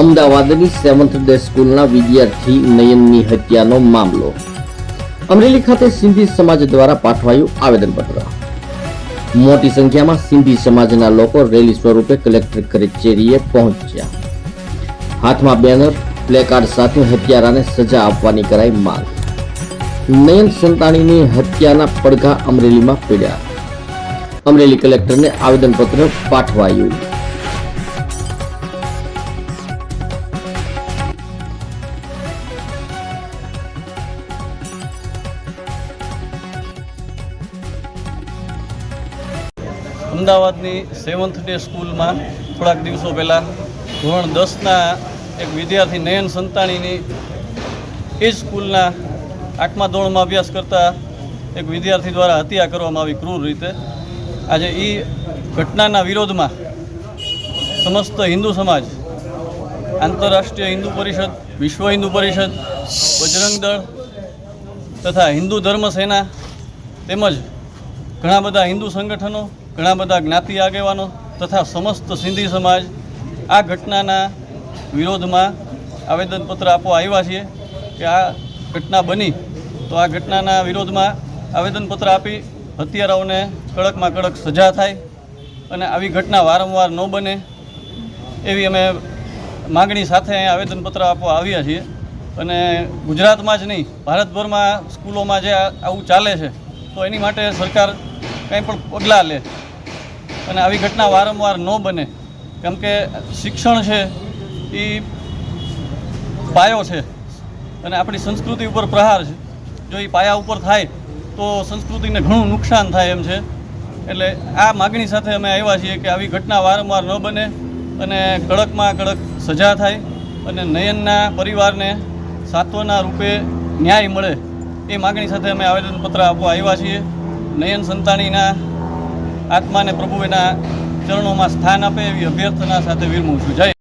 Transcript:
અમદાવાદની seventh day સ્કૂલના વિદ્યાર્થી નયનની હત્યાનો મામલો. અમરેલી ખાતે સિંધી સમાજ દ્વારા પાઠવાયું આવેદનપત્ર. મોટી સંખ્યામાં સિંધી સમાજના લોકો રેલી સ્વરૂપે કલેક્ટર કચેરીએ પહોંચ્યા. હાથમાં બેનર, પ્લેકાર્ડ સાથે હત્યારાને સજા આપવાની કરાઈ માંગ. નયન સંતાણીની હત્યાના પડઘા અમરેલીમાં પીડ્યા. અમરેલી કલેક્ટરને આવેદનપત્ર પાઠવાયું. અમદાવાદની સેવન્થ ડે સ્કૂલમાં થોડાક દિવસો પહેલાં ધોરણ દસના એક વિદ્યાર્થી નયન સંતાણીની એ સ્કૂલના આઠમા ધોરણમાં અભ્યાસ કરતા એક વિદ્યાર્થી દ્વારા હત્યા કરવામાં આવી ક્રૂર રીતે. આજે એ ઘટનાના વિરોધમાં સમસ્ત હિન્દુ સમાજ, આંતરરાષ્ટ્રીય હિન્દુ પરિષદ, વિશ્વ હિન્દુ પરિષદ, બજરંગ દળ તથા હિન્દુ ધર્મ સેના તેમજ ઘણા બધા હિન્દુ સંગઠનો ઘણા બધા જ્ઞાતિ આગેવાનો તથા સમસ્ત સિંધી સમાજ આ ઘટનાના વિરોધમાં આવેદનપત્ર આપવા આવ્યા છીએ કે આ ઘટના બની તો આ ઘટનાના વિરોધમાં આવેદનપત્ર આપી હત્યારાઓને કડકમાં કડક સજા થાય અને આવી ઘટના વારંવાર ન બને એવી અમે માગણી સાથે આવેદનપત્ર આપવા આવ્યા છીએ. અને ગુજરાતમાં જ નહીં, ભારતભરમાં સ્કૂલોમાં જે આવું ચાલે છે, તો એની માટે સરકાર કંઈ પણ પગલાં લે. અને આવી ઘટના વારંવાર ન બને. કેમ કે શિક્ષણ છે એ પાયો છે. અને આપણી સંસ્કૃતિ ઉપર પ્રહાર છે. જો એ પાયા ઉપર થાય, તો સંસ્કૃતિને ઘણું નુકસાન થાય એમ છે. એટલે આ માગણી સાથે અમે આવ્યા છીએ કે આવી ઘટના વારંવાર ન બને અને કડકમાં કડક સજા થાય અને નયનના પરિવારને સાત્વના રૂપે ન્યાય મળે. એ માગણી સાથે અમે આવેદનપત્ર આપવા આવ્યા છીએ. નયન સંતાણીના આત્માને પ્રભુ એના ચરણોમાં સ્થાન આપે એવી અભ્યર્થના સાથે વિરમું છું. જય